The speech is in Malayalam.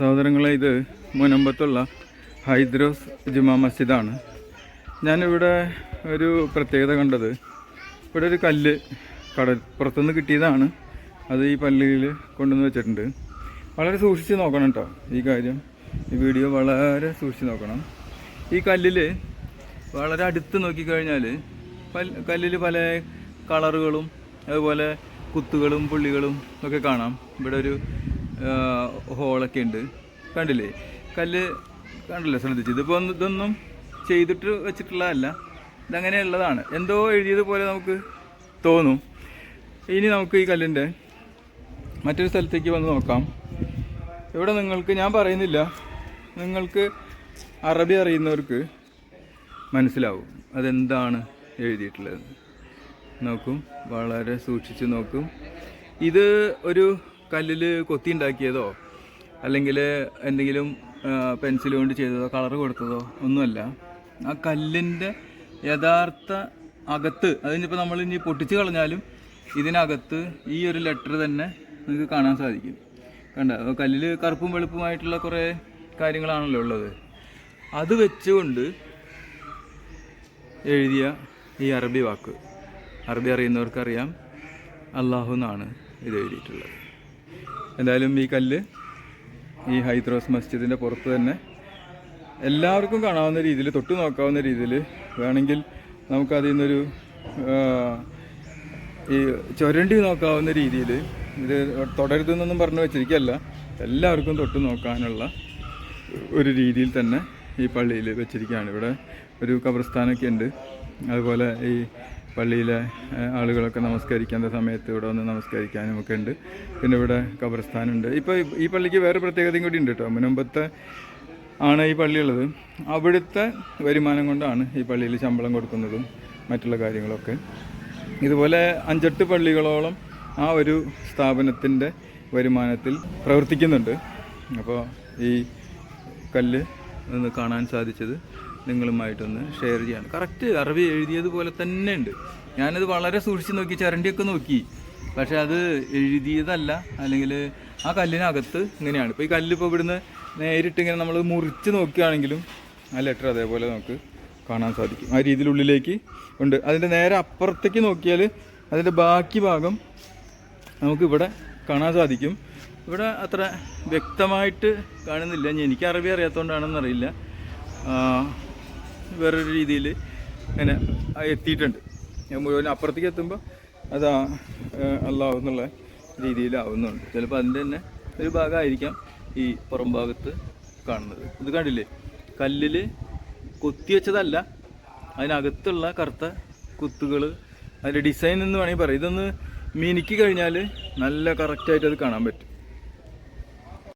സഹോദരങ്ങളെ ഇത് മുനമ്പത്തുള്ള ഹൈദ്രോസ് ജുമാ മസ്ജിദാണ്. ഞാനിവിടെ ഒരു പ്രത്യേകത കണ്ടത്. ഇവിടെ ഒരു കല്ല് കടൽ പുറത്തുനിന്ന് കിട്ടിയതാണ്. അത് ഈ പള്ളിയിൽ കൊണ്ടുവന്ന് വെച്ചിട്ടുണ്ട്. വളരെ സൂക്ഷിച്ച് നോക്കണം കേട്ടോ ഈ കാര്യം. ഈ വീഡിയോ വളരെ സൂക്ഷിച്ച് നോക്കണം. ഈ കല്ലിൽ വളരെ അടുത്ത് നോക്കിക്കഴിഞ്ഞാൽ കല്ലിൽ പല കളറുകളും അതുപോലെ കുത്തുകളും പുള്ളികളും ഒക്കെ കാണാം. ഇവിടെ ഒരു ഹോളൊക്കെ ഉണ്ട്. കണ്ടില്ലേ? കല്ല് കണ്ടില്ലേ? ശ്രദ്ധിച്ചു ഇതിപ്പോൾ ഇതൊന്നും ചെയ്തിട്ട് വെച്ചിട്ടുള്ളതല്ല. ഇതങ്ങനെയുള്ളതാണ് എന്തോ എഴുതിയതുപോലെ നമുക്ക് തോന്നും. ഇനി നമുക്ക് ഈ കല്ലിന്റെ മറ്റൊരു സ്ഥലത്തേക്ക് വന്ന് നോക്കാം. ഇവിടെ നിങ്ങൾക്ക് ഞാൻ പറയുന്നില്ല. നിങ്ങൾക്ക് അറബി അറിയുന്നവർക്ക് മനസ്സിലാവും അതെന്താണ് എഴുതിയിട്ടുള്ളത്. നോക്കും. വളരെ സൂക്ഷിച്ച് നോക്കും. ഇത് ഒരു കല്ലിൽ കൊത്തി ഉണ്ടാക്കിയതോ അല്ലെങ്കിൽ എന്തെങ്കിലും പെൻസിൽ കൊണ്ട് ചെയ്തതോ? കളർ കൊടുത്തതോ? ഒന്നുമല്ല. ആ കല്ലിന്റെ യഥാർത്ഥ അകത്ത് അതിനിപ്പോൾ നമ്മൾ ഇനി പൊട്ടിച്ച് കളഞ്ഞാലും ഇതിനകത്ത് ഈ ഒരു ലെറ്റർ തന്നെ നിങ്ങൾക്ക് കാണാൻ സാധിക്കും. കണ്ട? കല്ലിൽ കറുപ്പും വെളുപ്പുമായിട്ടുള്ള കുറേ കാര്യങ്ങളാണല്ലോ ഉള്ളത്. അത് വെച്ചുകൊണ്ട് എഴുതിയ ഈ അറബി വാക്ക്. അറബി അറിയുന്നവർക്കറിയാം. അള്ളാഹു എന്നാണ് ഇത് എഴുതിയിട്ടുള്ളത്. എന്തായാലും ഈ കല്ല് ഈ ഹൈദ്രോസ് മസ്ജിദിന്റെ പുറത്ത് തന്നെ എല്ലാവർക്കും കാണാവുന്ന രീതിയിൽ തൊട്ട് നോക്കാവുന്ന രീതിയിൽ വേണമെങ്കിൽ നമുക്കതിൽ നിന്നൊരു ഈ ചുരണ്ടി നോക്കാവുന്ന രീതിയിൽ ഇത് തുടരുതെന്നൊന്നും പറഞ്ഞു വെച്ചിരിക്കല്ല എല്ലാവർക്കും തൊട്ട് നോക്കാനുള്ള ഒരു രീതിയിൽ തന്നെ ഈ പള്ളിയിൽ വെച്ചിരിക്കുകയാണ്. ഇവിടെ ഒരു കബർസ്ഥാനൊക്കെ ഉണ്ട്. അതുപോലെ ഈ പള്ളിയിലെ ആളുകളൊക്കെ നമസ്കരിക്കേണ്ട സമയത്ത് ഇവിടെ വന്ന് നമസ്കരിക്കാനും ഒക്കെ ഉണ്ട്. പിന്നെ ഇവിടെ കബർസ്ഥാനുണ്ട് ഇപ്പോൾ ഈ പള്ളിക്ക് വേറെ പ്രത്യേകതയും കൂടി ഉണ്ട് കേട്ടോ മുനമ്പത്തെ ആണ് ഈ പള്ളിയുള്ളത് അവിടുത്തെ വരുമാനം കൊണ്ടാണ് ഈ പള്ളിയിൽ ശമ്പളം കൊടുക്കുന്നതും മറ്റുള്ള കാര്യങ്ങളൊക്കെ. ഇതുപോലെ അഞ്ചെട്ട് പള്ളികളോളം ആ ഒരു സ്ഥാപനത്തിന്റെ വരുമാനത്തിൽ പ്രവർത്തിക്കുന്നുണ്ട്. അപ്പോൾ ഈ കല്ല് കാണാൻ സാധിച്ചത് നിങ്ങളുമായിട്ടൊന്ന് ഷെയർ ചെയ്യാണ്. കറക്റ്റ് അറബി എഴുതിയതുപോലെ തന്നെ ഉണ്ട്. ഞാനത് വളരെ സൂക്ഷിച്ച് നോക്കി ചരണ്ടിയൊക്കെ നോക്കി. പക്ഷെ അത് എഴുതിയതല്ല. അല്ലെങ്കിൽ ആ കല്ലിനകത്ത് ഇങ്ങനെയാണ്. ഇപ്പോൾ ഈ കല്ലിപ്പോൾ ഇവിടുന്ന് നേരിട്ട് ഇങ്ങനെ നമ്മൾ മുറിച്ച് നോക്കുകയാണെങ്കിലും ആ ലെറ്റർ അതേപോലെ നമുക്ക് കാണാൻ സാധിക്കും. ആ രീതിയിൽ ഉള്ളിലേക്ക് ഉണ്ട്. അതിന്റെ നേരെ അപ്പുറത്തേക്ക് നോക്കിയാൽ അതിന്റെ ബാക്കി ഭാഗം നമുക്കിവിടെ കാണാൻ സാധിക്കും. ഇവിടെ അത്ര വ്യക്തമായിട്ട് കാണുന്നില്ല. എനിക്ക് അറബി അറിയാത്തതുകൊണ്ടാണെന്നറിയില്ല വേറൊരു രീതിയിൽ ഇങ്ങനെ എത്തിയിട്ടുണ്ട്. ഞാൻ മുഴുവൻ അപ്പുറത്തേക്ക് എത്തുമ്പോൾ അതാ അല്ലാവും എന്നുള്ള രീതിയിലാവുന്നുണ്ട്. ചിലപ്പോൾ അതിന്റെ തന്നെ ഒരു ഭാഗമായിരിക്കാം ഈ പുറം ഭാഗത്ത് കാണുന്നത്. ഇത് കണ്ടില്ലേ? കല്ലിൽ കൊത്തിവെച്ചതല്ല അതിനകത്തുള്ള കറുത്ത കുത്തുകൾ അതിന്റെ ഡിസൈൻ എന്ന് വേണമെങ്കിൽ പറയാം. ഇതൊന്ന് മിനുക്കി കഴിഞ്ഞാൽ നല്ല കറക്റ്റായിട്ട് അത് കാണാൻ പറ്റും.